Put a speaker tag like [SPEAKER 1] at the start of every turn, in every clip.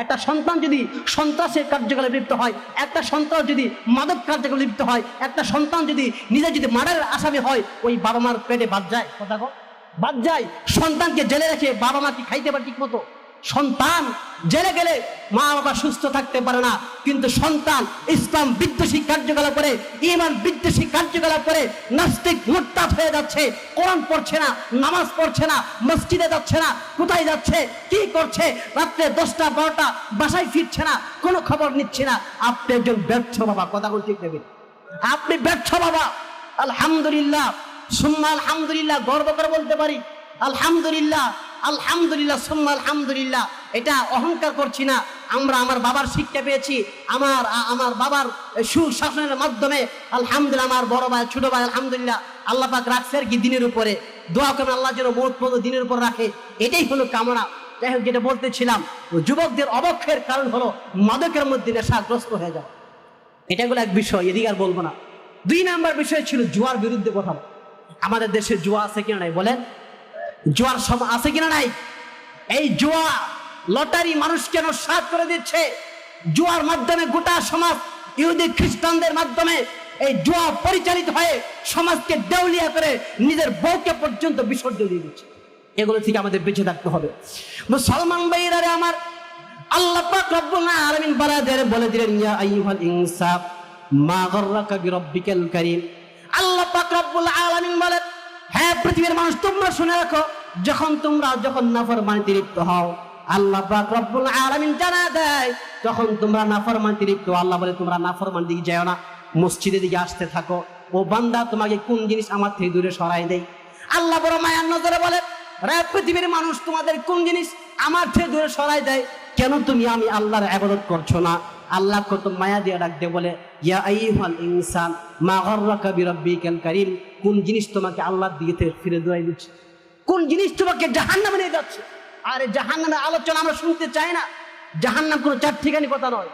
[SPEAKER 1] একটা সন্তান যদি সন্ত্রাসের কার্যকলাপে লিপ্ত হয়, একটা সন্তান যদি মাদক কার্যকলাপে লিপ্ত হয়, একটা সন্তান যদি নিজে যদি মার্ডারের আসামি হয়, ওই বাবা মার পেটে বাদ যায়। কথা বাদ যায়। সন্তানকে জেলে রেখে বাবা মা কি খাইতে পারে ঠিক মতো সন্তান জেলে গেলে মা বাবা সুস্থ থাকতে পারে না। কিন্তু সন্তান ইসলাম বিদ্বেষী কার্যকলাপ করে ইমান বিদ্বেষী কার্যকলাপ করে, নাস্তিক মুরতাদ হয়ে যাচ্ছে। কোরআন পড়ছে না, নামাজ পড়ছে না, মসজিদে যাচ্ছে না, কোথায় যাচ্ছে, কি করছে, রাত্রে দশটা, বারোটা, বাসায় ফিরছে না, কোনো খবর নিচ্ছে না। আপনি একজন ব্যর্থ বাবা, কথা বলতে দেবেন আপনি ব্যর্থ বাবা। আলহামদুলিল্লাহ, সুম্মা আলহামদুলিল্লাহ, গর্ব করে বলতে পারি। আলহামদুলিল্লাহ আলহামদুলিল্লাহ, সুম্মা আলহামদুলিল্লাহ, এটা অহংকার করছি না। আমরা আমার বাবার শিক্ষা পেয়েছি, আমার আমার বাবার সুশাসনের মাধ্যমে, আলহামদুলিল্লাহ, আমার বড় ভাই, ছোট ভাই, আলহামদুলিল্লাহ, আল্লাহ পাক রাখছে আর কি দিনের উপরে। দোয়া করেন আল্লাহ যেন বহুত মতো দিনের উপর রাখে, এটাই হলো কামনা। যাই হোক, যেটা বলতেছিলাম, যুবকদের অবক্ষের কারণ হলো মাদকের মধ্যে নেশাগ্রস্ত হয়ে যায় এটা হলো এক বিষয়, এদিকে আর বলব না। দুই নাম্বার বিষয় ছিল জুয়ার বিরুদ্ধে কথা আমাদের দেশে জুয়া আছে কিনা নাই বলেন? জুয়ার সম আছে কিনা নাই? এই জুয়া লটারি মানুষকে সাত করে দিচ্ছে? জুয়ার মাধ্যমে গোটা সমাজ, ইহুদি খ্রিস্টানদের মাধ্যমে এই জুয়া পরিচালিত হয়ে সমাজকে দেউলিয়া করে নিজের বউকে পর্যন্ত বিসর্জন দিয়ে দিচ্ছে। এগুলো থেকে আমাদের বেঁচে থাকতে হবে। মুসলমান ভাইরারে আমার আল্লাহ পাক রব্বুল আলামিন বারাদের বলে দিলেন, ইয়া আইয়ুহাল ইনসান মা গররাকা বিরাব্বিকাল কারীম। আল্লাহ পাক রব্বুল আলামিন বলেন হ্যাঁ পৃথিবীর মানুষ, তোমরা শুনে রাখো, যখন তোমরা যখন নাফরমানিতে লিপ্ত হও, আল্লাহ রব্বুল আলামিন জানা দেয়, যখন তোমরা নাফরমানিতে লিপ্ত আল্লাহ বলে, তোমরা নাফরমান দিকে যাও না, মসজিদের দিকে আসতে থাকো। ও বান্দা, তোমাকে কোন জিনিস আমার থেকে দূরে সরাই দেয়? আল্লাহ বড় মায়ার নজরে বলে, রে পৃথিবীর মানুষ, তোমাদের কোন জিনিস আমার থেকে দূরে সরাই দেয়? কেন তুমি আমি আল্লাহর আবাদত করছ না? আল্লাহ কত মায়া দিয়ে ডাক দিয়ে বলে, ইয়া ইনসান, মা গররাকা বিরাব্বিকাল কোন জিনিস তোমাকে আল্লাহর দিকে ফিরে দেওয়াই দিচ্ছে? কোন জিনিস তোমাকে জাহান্নামে নিয়ে যাচ্ছে? আর জাহান্নামের আলোচনা আমরা শুনতে চাই না। জাহান্নাম কোনো চার ঠিকানি কথা নয়।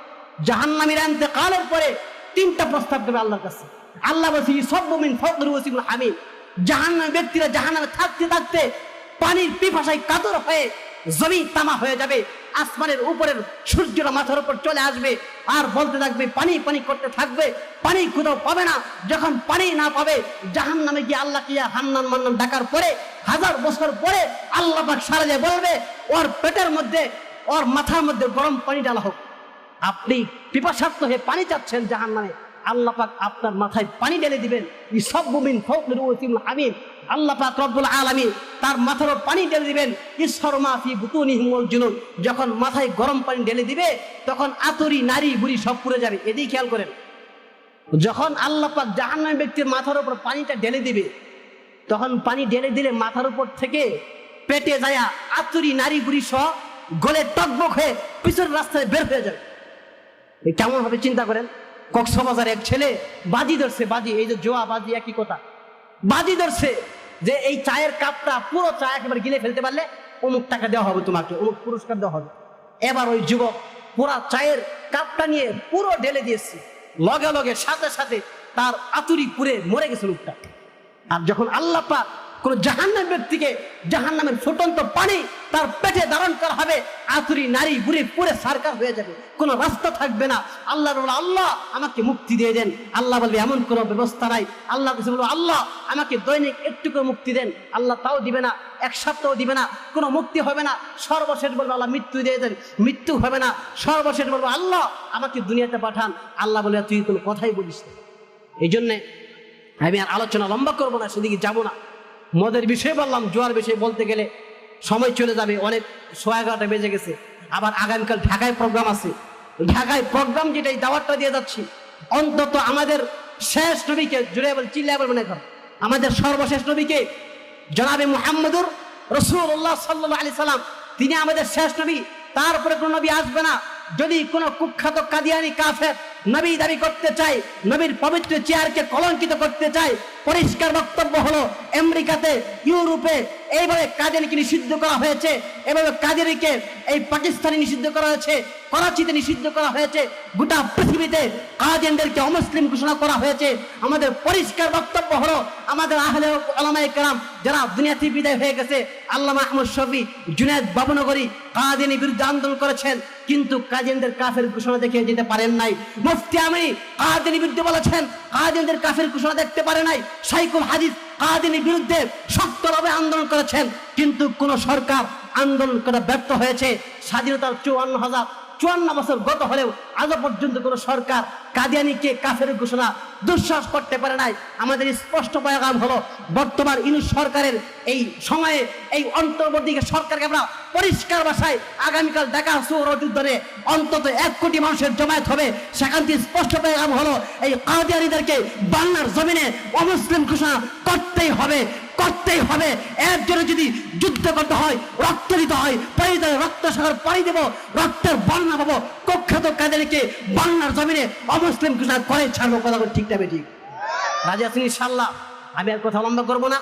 [SPEAKER 1] জাহান্নামীর কালের পরে তিনটা প্রস্তাব দেবে আল্লাহর কাছে। আল্লাহ বলছি সব্যমিন ফকর ওসিমুল হামিদ। জাহান্নামী ব্যক্তিরা জাহান্নামে থাকতে থাকতে পানির পিপাসায় কাতর হয়ে জমি তামা হয়ে যাবে, আসমানের উপরের সূর্যটা মাথার উপর চলে আসবে, আর বলতে থাকবে, পানি পানি করতে থাকবে, পানি কোথাও পাবে না। যখন পানি না পাবে জাহান নামে গিয়ে আল্লাহ কি হান্নান মান্নান ডাকার পরে, হাজার বছর পরে আল্লাহ পাক সারা দিয়ে বলবে, ওর পেটের মধ্যে, ওর মাথার মধ্যে গরম পানি ডালা হোক। আপনি পিপাসার্থ হয়ে পানি চাচ্ছেন জাহান নামে আল্লাহ পাক আপনার মাথায় পানি ঢেলে দিবেন। ইসব্বুমিন ফৌকুল ওয়াসিমুল হামিদ আল্লাহ পাক রব্বুল আলামিন তার মাথার পানি ঢেলে দিবেন। ঈশ্বরমা ফি বুতুনিহিমুল জুনুন যখন মাথায় গরম পানি ঢেলে দিবে, তখন আতরি, নারী, বুড়ি সব পুড়ে যাবে। এদিকে খেয়াল করেন। যখন আল্লাহ পাক জাহান্নামী ব্যক্তির মাথার উপর পানিটা ঢেলে দিবে, তখন পানি ঢেলে দিলে মাথার উপর থেকে পেটে যায় আতুরি, নারী, বুড়ি সহ গলে টকবক হয়ে পিছনের রাস্তায় বের হয়ে যাবে। কেমন হবে চিন্তা করেন? কক্সবাজার এক ছেলে বাজি ধরছে, বাজি, এই যে জোয়া বাজি একই কথা। বাজি ধরছে। যে এই চায়ের কাপটা, পুরো চা একেবারে গিলে ফেলতে পারলে অমুক টাকা দেওয়া হবে তোমাকে, অমুক পুরস্কার দেওয়া হবে। এবার ওই যুবক পুরো চায়ের কাপটা নিয়ে পুরো ঢেলে দিয়েছে। লগে লগে সাথে সাথে তার আতুরি পুরে মরে গেছে লোকটা। আর যখন আল্লাহ পাক কোন জাহান্নাম ব্যক্তিকে জাহান্নামের ফুটন্ত পানি তার পেটে ধারণ করা হবে, আতুরি নারী বুড়ি পুরে সারকার হয়ে যাবে। কোনো রাস্তা থাকবে না। আল্লাহ বলব, আল্লাহ, আমাকে মুক্তি দিয়ে দেন। আল্লাহ বলবে, এমন কোনো ব্যবস্থা নাই। আল্লাহ বলব, আল্লাহ, আমাকে দৈনিক একটু করে মুক্তি দেন। আল্লাহ তাও দিবে না, এক সপ্তাহ দিবে না, কোনো মুক্তি হবে না। সর্বশেষ বলব, আল্লাহ মৃত্যু দিয়ে দেন, মৃত্যু হবে না। সর্বশেষ বলব, আল্লাহ, আমাকে দুনিয়াতে পাঠান। আল্লাহ বলে তুই কোনো কথাই বলিস না। এই জন্যে আমি আর আলোচনা লম্বা করব না, সেদিকে যাব না। মদের বিষয়ে বললাম, জোয়ার বিষয়ে বলতে গেলে সময় চলে যাবে, অনেক সোয়া এগারোটা বেজে গেছে। আবার আগামীকাল ঢাকায় প্রোগ্রাম আছে। ঢাকায় প্রোগ্রাম যেটা এই দাওয়াতটা দিয়ে যাচ্ছি, অন্তত আমাদের শেষ নবীকে জুড়ে বল চিল্লা বলবেন এখন, আমাদের সর্বশেষ নবীকে, জনাবে মুহাম্মদুর রসুল্লাহ সাল্লাহ আলি সাল্লাম, তিনি আমাদের শেষ নবী, তারপরে কোনো নবী আসবে না, যদি কোনো কুখ্যাত কাদিয়ানি কাফের নবী দাবি করতে চাই, নবীর পবিত্র চেয়ারকে কলঙ্কিত করতে চাই। পরিষ্কার বক্তব্য হলো, আমেরিকাতে, ইউরোপে এইভাবে কাদিয়ানিকে নিষিদ্ধ করা হয়েছে এভাবে কাদিয়ানিকে এই পাকিস্তানে নিষিদ্ধ করা হয়েছে, করাচিতে নিষিদ্ধ করা হয়েছে, গোটা পৃথিবীতে কাদিয়ানদেরকে অমুসলিম ঘোষণা করা হয়েছে। আমাদের পরিষ্কার বক্তব্য হলো, আমাদের আহলে আলামায়ে কেরাম যারা দুনিয়াতে বিদায় হয়ে গেছে, আল্লামা আহমদ শফি জুনায়দ বাবুনগরী কাদিয়ানি বিরুদ্ধে আন্দোলন করেছেন, কিন্তু কাদিয়ানদের কাফের ঘোষণা দেখে যেতে পারেন নাই। মুফতি আমি কাদিয়ানি বিরুদ্ধে বলেছেন কাদিয়ানদের কাফের ঘোষণা দেখতে পারে নাই। সাইকুল হাদিস কাদিনী বিরুদ্ধে শক্তভাবে আন্দোলন করেছেন। কিন্তু কোন সরকার আন্দোলন করা ব্যর্থ হয়েছে। স্বাধীনতার চুয়ান্ন হাজার চুয়ান্ন বছর গত হলেও আজও পর্যন্ত কোন সরকার কাদিয়ানিকে কাফের ঘোষণা দুঃসাহস করতে পারে নাই। আমাদের স্পষ্ট পয়গাম হলো, বর্তমান ইনু সরকারের এই সময়ে এই অন্তর্বর্তী সরকারকে আমরা পরিষ্কার ভাষায় আগামীকাল দেখা সৌরযুদ্ধে অন্তত এক কোটি মানুষের জমায়েত হবে। সেখান থেকে স্পষ্ট পয়গাম হলো, এই কাদিয়ানিদেরকে বাংলার জমিনে অমুসলিম ঘোষণা করতেই হবে। করতেই হবে। এর জন্য যদি যুদ্ধ করতে হয় রক্ত দিতে হয় পানি দেয়, রক্ত সাগর পানি দেবো, রক্তের বন্যা পাবো কক্ষাত কাদেরকে বাংলার জমিনে অমুসলিম ঘোষণা করে ছাড়বো, কথা ঠিক না ঠিক? রাজা সিং ইনশাল্লাহ আমি আর কথা লম্বা করব না।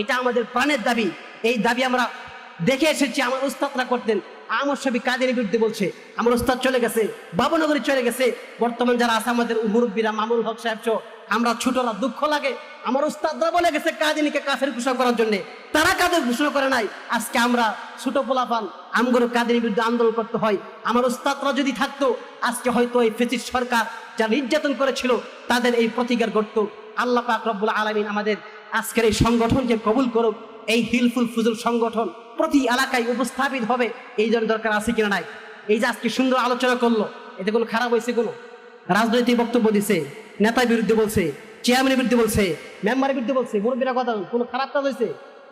[SPEAKER 1] এটা আমাদের প্রাণের দাবি। এই দাবি আমরা দেখে এসেছি আমার উস্তাদরা করতেন। আমার সবই কাদের বিরুদ্ধে বলছে? আমার উস্তাদ চলে গেছে, বাবনগরী চলে গেছে। বর্তমান যারা আছে আমাদের মুরব্বীরা মামুল হক সাহেব আমরা ছোটরা দুঃখ লাগে। আমার উস্তাদরা বলে গেছে কাদিনীকে কাফের ঘোষণা করার জন্য। তারা কাদের ঘোষণা করে নাই? আজকে আমরা ছোট পোলাপান, আমগর কাদিনীর বিরুদ্ধে আন্দোলন করতে হয়। আমার উস্তাদরা যদি থাকতো, আজকে হয়তো এই ফেসিস সরকার যা নির্যাতন করেছিল, তাদের এই প্রতিকার করত আল্লাহ পাক রব্বুল আলমিন আমাদের আজকের এই সংগঠনকে কবুল করুক। এই হিলফুল ফুজুল সংগঠন প্রতি এলাকায় উপস্থাপিত হবে। এই জন্য দরকার আছে কিনা নাই? এই যে আজকে সুন্দর আলোচনা করল, এতে কোনো খারাপ হয়েছে কোনো? রাজনৈতিক বক্তব্য দিছে, নেতার বিরুদ্ধে বলছে চেয়ারম্যানের বিরুদ্ধে বলছে মেম্বারের বিরুদ্ধে বলছে, মুরব্বীরা কথা কোনো খারাপ কাজ হয়েছে?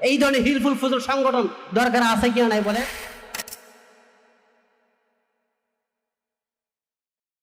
[SPEAKER 1] এই ধরনের হিলফুল ফুজুল সংগঠন দরকার আছে কিনা নাই বলে